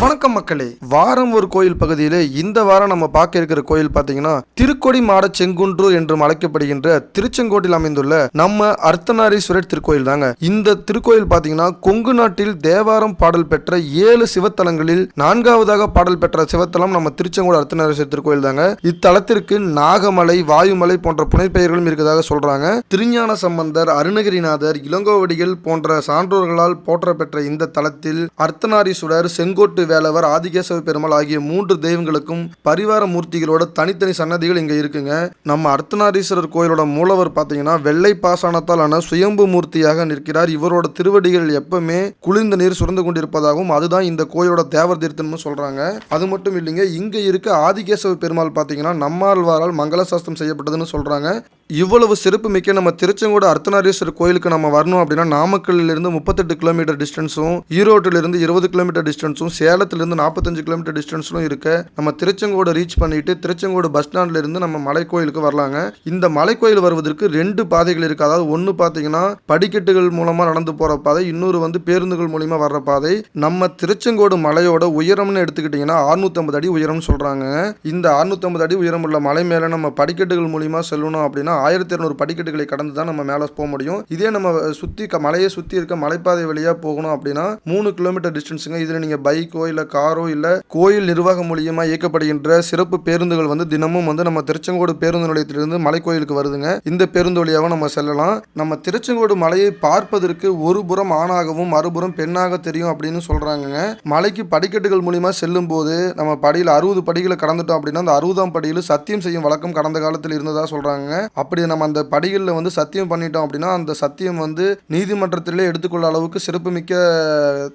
வணக்கம் மக்களே. வாரம் ஒரு கோயில் பகுதியிலே இந்த வாரம் நம்ம பார்க்க இருக்கிற கோயில் பார்த்தீங்கன்னா திருக்கொடி மாட செங்குன்று என்றும் அழைக்கப்படுகின்ற திருச்செங்கோட்டில் அமைந்துள்ள நம்ம அர்த்தநாரீஸ்வரர் திருக்கோயில் தாங்க. இந்த திருக்கோயில் பார்த்தீங்கன்னா கொங்கு நாட்டில் தேவாரம் பாடல் பெற்ற ஏழு சிவத்தலங்களில் நான்காவதாக பாடல் பெற்ற சிவத்தலம் நம்ம திருச்செங்கோடு அர்த்தநாரீஸ்வரர் திருக்கோயில் தாங்க. இத்தலத்திற்கு நாகமலை வாயுமலை போன்ற புனைப்பெயர்களும் இருக்கிறதாக சொல்றாங்க. திருஞான சம்பந்தர் அருணகிரிநாதர் இளங்கோவடிகள் போன்ற சான்றோர்களால் போற்ற பெற்ற இந்த தலத்தில் அர்த்தநாரீஸ்வரர் செங்கோட்டு வேலவர் ஆதிகேசவ பெருமாள் ஆகிய மூன்று தெய்வங்களுக்கும் பரிவார மூர்த்திகளோட தனித்தனி சன்னதிகள் இங்கே இருக்குங்க. நம்ம அர்த்தநாரீஸ்வரர் கோயிலோட மூலவர் பார்த்தீங்கன்னா வெள்ளை பாசானத்தாலான ஆன சுயம்பு மூர்த்தியாக நிற்கிறார். இவரோட திருவடிகள் எப்பவுமே குளிர்ந்த நீர் சுரந்து கொண்டிருப்பதாகவும் அதுதான் இந்த கோயிலோட தேவர் தீர்த்தம்னு சொல்கிறாங்க அது மட்டும் இல்லைங்க இங்கே இருக்க ஆதிகேசவ பெருமாள் பார்த்தீங்கன்னா நம்மாழ்வாரால் மங்களசாஸ்திரம் செய்யப்பட்டதுன்னு சொல்கிறாங்க இவ்வளவு சிறப்புமிக்க நம்ம திருச்செங்கோடு அர்த்தநாரீஸ்வரர் கோயிலுக்கு நம்ம வரணும் அப்படின்னா நாமக்கல்லில் இருந்து முப்பத்தெட்டு கிலோமீட்டர் டிஸ்டன்ஸும் ஈரோட்டில் இருந்து இருபது கிலோமீட்டர் டிஸ்டன்ஸும் சேலத்திலிருந்து நாற்பத்தஞ்சு கிலோமீட்டர் டிஸ்டன்ஸும் இருக்க நம்ம திருச்செங்கோடு ரீச் பண்ணிட்டு திருச்செங்கோடு பஸ் ஸ்டாண்ட்லேருந்து நம்ம மலை கோயிலுக்கு வரலாங்க. இந்த மலை கோயில் வருவதற்கு ரெண்டு பாதைகள் இருக்குது அதாவது ஒன்று பார்த்தீங்கன்னா படிக்கட்டுகள் மூலமாக நடந்து போகிற பாதை இன்னொரு வந்து பேருந்துகள் மூலியமாக வர்ற பாதை. நம்ம திருச்செங்கோடு மலையோட உயரம்னு எடுத்துக்கிட்டிங்கன்னா 650 அடி உயரம்னு சொல்கிறாங்க இந்த 650 அடி உயரம் உள்ள மலை மேலே நம்ம படிக்கட்டுகள் மூலியமாக செல்லணும் அப்படின்னா ஆயிரத்தி இரநூறு படிக்கட்டுகளை கடந்து தான் நம்ம மேலே போக முடியும். இதே நம்ம சுற்றி மலையை சுற்றி இருக்க மலைப்பாதை வழியாக போகணும் அப்படின்னா மூணு கிலோமீட்டர் டிஸ்டன்ஸுங்க. இதில் நீங்கள் பைக்கோ இல்லை காரோ இல்லை கோயில் நிர்வாகம் மூலியமாக இயக்கப்படுகின்ற சிறப்பு பேருந்துகள் வந்து தினமும் வந்து நம்ம திருச்செங்கோடு பேருந்து நிலையத்திலிருந்து மலை கோயிலுக்கு வருதுங்க. இந்த பேருந்து வழியாகவும் நம்ம செல்லலாம். நம்ம திருச்செங்கோடு மலையை பார்ப்பதற்கு ஒரு புறம் ஆணாகவும் மறுபுறம் பெண்ணாக தெரியும் அப்படின்னு சொல்கிறாங்கங்க மலைக்கு படிக்கட்டுகள் மூலியமாக செல்லும் போது நம்ம படியில் அறுபது படிகளை கடந்துட்டோம் அப்படின்னா அந்த அறுபதாம் படியில் சத்தியம் செய்யும் வழக்கம் கடந்த காலத்தில் இருந்ததாக சொல்கிறாங்க அப்படி நம்ம அந்த படிகளில் வந்து சத்தியம் பண்ணிட்டோம் அப்படின்னா அந்த சத்தியம் வந்து நீதிமன்றத்திலே எடுத்துக்கொள்ள அளவுக்கு சிறப்புமிக்க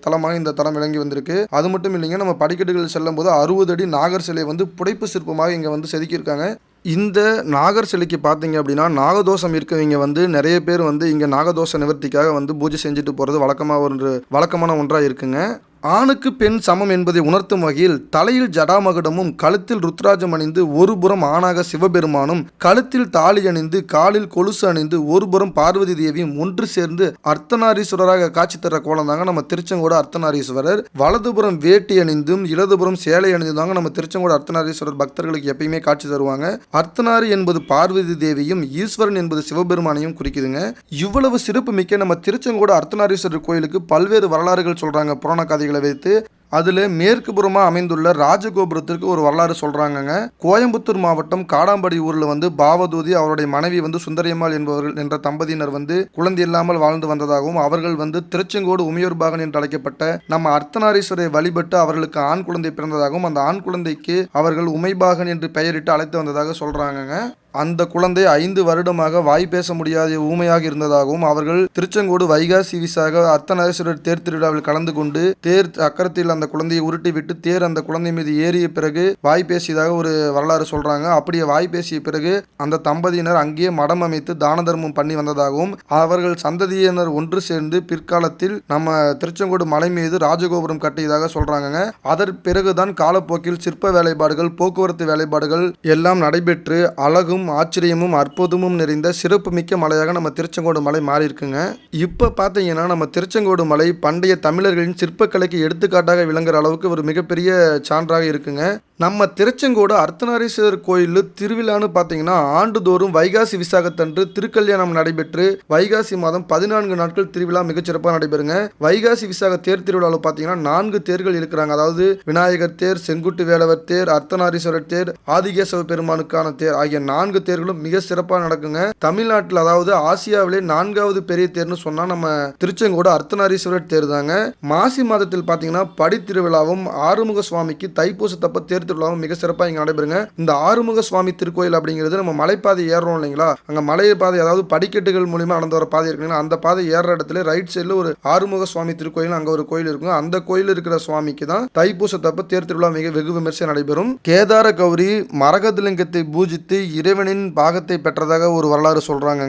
தலமாக இந்த தலம் விளங்கி வந்திருக்கு. அது மட்டும் இல்லைங்க நம்ம படிக்கட்டுகள் செல்லும் போது அறுபது அடி நாகர் சிலை வந்து புடைப்பு சிற்பமாக இங்கே வந்து செதுக்கியிருக்காங்க. இந்த நாகர் சிலைக்கு பார்த்தீங்க அப்படின்னா நாகதோஷம் இருக்கவங்க வந்து நிறைய பேர் வந்து இங்கே நாகதோஷ நிவர்த்திக்காக வந்து பூஜை செஞ்சுட்டு போகிறது வழக்கமாக ஒன்று வழக்கமான ஒன்றாக இருக்குங்க. ஆணுக்கு பெண் சமம் என்பதை உணர்த்தும் வகையில் தலையில் ஜடாமகுடமும் கழுத்தில் ருத்ராஜம் அணிந்து ஒருபுறம் ஆணாக சிவபெருமானும் கழுத்தில் தாலி அணிந்து காலில் கொலுசு அணிந்து ஒருபுறம் பார்வதி தேவியும் ஒன்று சேர்ந்து அர்த்தநாரீஸ்வரராக காட்சி தர கோலம் தாங்க நம்ம திருச்செங்கோடு அர்த்தநாரீஸ்வரர். வலதுபுறம் வேட்டி அணிந்தும் இடதுபுறம் சேலை அணிந்தும் தாங்க நம்ம திருச்செங்கோடு அர்த்தநாரீஸ்வரர் பக்தர்களுக்கு எப்பயுமே காட்சி தருவாங்க. அர்த்தநாரி என்பது பார்வதி தேவியும் ஈஸ்வரன் என்பது சிவபெருமானையும் குறிக்குதுங்க. இவ்வளவு சிறப்பு மிக்க நம்ம திருச்செங்கோடு அர்த்தநாரீஸ்வரர் கோயிலுக்கு பல்வேறு வரலாறுகள் சொல்றாங்க புராண கதைகள் வைத்து அதில் மேற்கு புறமாக அமைந்துள்ள ராஜகோபுரத்திற்கு ஒரு வரலாறு சொல்கிறாங்கங்க கோயம்புத்தூர் மாவட்டம் காடாம்படி ஊரில் வந்து பாவதூதி அவருடைய மனைவி வந்து சுந்தரியம்மாள் என்பவர்கள் என்ற தம்பதியினர் வந்து குழந்தை இல்லாமல் வாழ்ந்து வந்ததாகவும் அவர்கள் வந்து திருச்செங்கோடு உமையூர் பாகன் என்று அழைக்கப்பட்ட நம்ம அர்த்தநாரீஸ்வரை வழிபட்டு அவர்களுக்கு ஆண் குழந்தை பிறந்ததாகவும் அந்த ஆண் குழந்தைக்கு அவர்கள் உமைபாகன் என்று பெயரிட்டு அழைத்து வந்ததாக சொல்கிறாங்கங்க அந்த குழந்தை ஐந்து வருடமாக வாய் பேச முடியாத ஊமையாக இருந்ததாகவும் அவர்கள் திருச்செங்கோடு வைகாசி விசாக அர்த்தநாரீஸ்வரர் தேர் திருவிழாவில் கலந்து கொண்டு தேர் அக்கரத்தில் அந்த குழந்தையை உருட்டி விட்டு தேர் அந்த குழந்தை மீது ஏறிய பிறகு வாய் பேசியதாக ஒரு வரலாறு சொல்றாங்க. அப்படியே வாய் பேசிய பிறகு அந்த தம்பதியினர் அங்கேயே மடம் அமைத்து தான தர்மம் பண்ணி வந்ததாகவும் அவர்கள் சந்ததியினர் ஒன்று சேர்ந்து பிற்காலத்தில் நம்ம திருச்செங்கோடு மலை மீது ராஜகோபுரம் கட்டியதாக சொல்றாங்க அதன் பிறகுதான் காலப்போக்கில் சிற்ப வேலைப்பாடுகள் போக்குவரத்து வேலைப்பாடுகள் எல்லாம் நடைபெற்று அழகும் ஆச்சரியமும் அற்புதமும் நிறைந்த சிறப்பு மிக்க மலையாக நம்ம திருச்செங்கோடு மலை மாறி இருக்குங்க இப்போ பார்த்தீங்கன்னா நம்ம திருச்செங்கோடு மலை பண்டைய தமிழர்களின் சிற்பக்கலைக்கு எடுத்துக்காட்டாக விளங்குற அளவுக்கு ஒரு மிகப்பெரிய சான்றாக இருக்குங்க. நம்ம திருச்செங்கோடு அர்த்தநாரீஸ்வரர் கோயில் திருவிழான்னு பார்த்தீங்கன்னா ஆண்டுதோறும் வைகாசி விசாகத்தன்று திருக்கல்யாணம் நடைபெற்று வைகாசி மாதம் பதினான்கு நாட்கள் திருவிழா மிகச்சிறப்பாக நடைபெறுங்க. வைகாசி விசாக தேர் திருவிழாவில் பார்த்தீங்கன்னா நான்கு தேர்கள் இருக்கிறாங்க. அதாவது விநாயகர் தேர் செங்குட்டு வேலவர் தேர் அர்த்தநாரீஸ்வரர் தேர் ஆதிகேசவ பெருமானுக்கான தேர் ஆகிய நான்கு தேர்களும் மிக சிறப்பாக நடக்குங்க. தமிழ்நாட்டில் அதாவது ஆசியாவிலே நான்காவது பெரிய தேர்னு சொன்னா நம்ம திருச்செங்கோடு அர்த்தநாரீஸ்வரர் தேர் தாங்க மாசி மாதத்தில் பார்த்தீங்கன்னா படி திருவிழாவும் ஆறுமுக சுவாமிக்கு தைப்பூச தப்ப தேர் திருவிழாவும் மிக சிறப்பாக இங்கே நடைபெறுங்க. இந்த ஆறுமுக சுவாமி திருக்கோயில் அப்படிங்கிறது நம்ம மலைப்பாதை ஏறுறோம் இல்லைங்களா? அங்கே மலை பாதை அதாவது படிக்கட்டுகள் மூலியமா நடந்து வர பாதை இருக்குங்களா அந்த பாதை ஏறுற இடத்துல ரைட் சைடில் ஒரு ஆறுமுக சுவாமி திருக்கோயில் அங்கே ஒரு கோயில் இருக்கும் அந்த கோயில் இருக்கிற சுவாமிக்கு தான் தைப்பூசத்தப்ப தேர் திருவிழா மிக வெகு விமர்சையாக நடைபெறும். கேதார கௌரி மரகதலிங்கத்தை பூஜித்து இறைவனின் பாகத்தை பெற்றதாக ஒரு வரலாறு சொல்றாங்க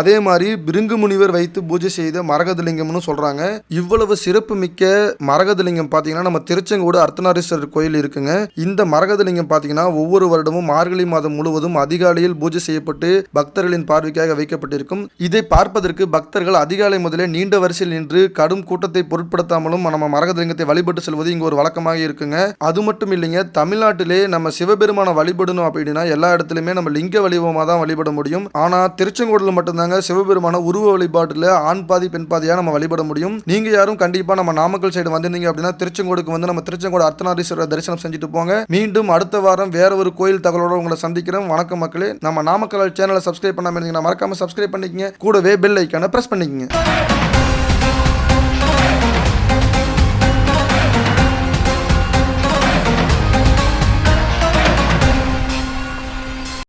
அதே மாதிரி பிருங்கு முனிவர் வைத்து பூஜை செய்த மரகதலிங்கம்னு சொல்றாங்க. இவ்வளவு சிறப்பு மிக்க மரகதலிங்கம் பார்த்தீங்கன்னா பார்த்தீங்கன்னா நம்ம திருச்செங்கோடு அர்த்தநாரீஸ்வரர் கோயில் இருக்குங்க. இந்த மரகதலிங்கம் பார்த்தீங்கன்னா ஒவ்வொரு வருடமும் மார்கழி மாதம் முழுவதும் அதிகாலையில் பூஜை செய்யப்பட்டு பக்தர்களின் பார்வைக்காக வைக்கப்பட்டிருக்கும். இதை பார்ப்பதற்கு பக்தர்கள் அதிகாலை முதலே நீண்ட வரிசையில் நின்று கடும் கூட்டத்தை பொருட்படுத்தாமலும் நம்ம மரகதலிங்கத்தை வழிபட்டு செல்வது இங்கு ஒரு வழக்கமாக இருக்குங்க. அது மட்டும் இல்லைங்க தமிழ்நாட்டிலே நம்ம சிவபெருமான வழிபடணும் அப்படின்னா எல்லா இடத்துலையுமே நம்ம லிங்க வடிவமாக தான் வழிபட முடியும். ஆனால் திருச்செங்கோடில் மட்டும்தாங்க சிவபெருமான உருவ வழிபாட்டில் ஆண் பாதி பெண் பாதியாக நம்ம வழிபட முடியும். நீங்கள் யாரும் கண்டிப்பாக நம்ம நாமக்கல் சைடு வந்திருந்தீங்க அப்படின்னா திருச்செங்கோடுக்கு வந்து நம்ம திருச்செங்கோடு அர்த்தநாரீஸ்வரர் தரிசனம் செஞ்சுட்டு போங்க. மீண்டும் அடுத்த வாரம் வேற ஒரு கோயில் தகவலோட உங்களை சந்திக்கிறோம். வணக்கம் மக்களே. நம்ம நாமக்கல் சேனலை சப்ஸ்கிரைப் பண்ணாம இருந்தீங்கன்னா மறக்காம சப்ஸ்கிரைப் பண்ணிக்கங்க. கூடவே பெல் ஐக்கான பிரஸ் பண்ணிக்கங்க.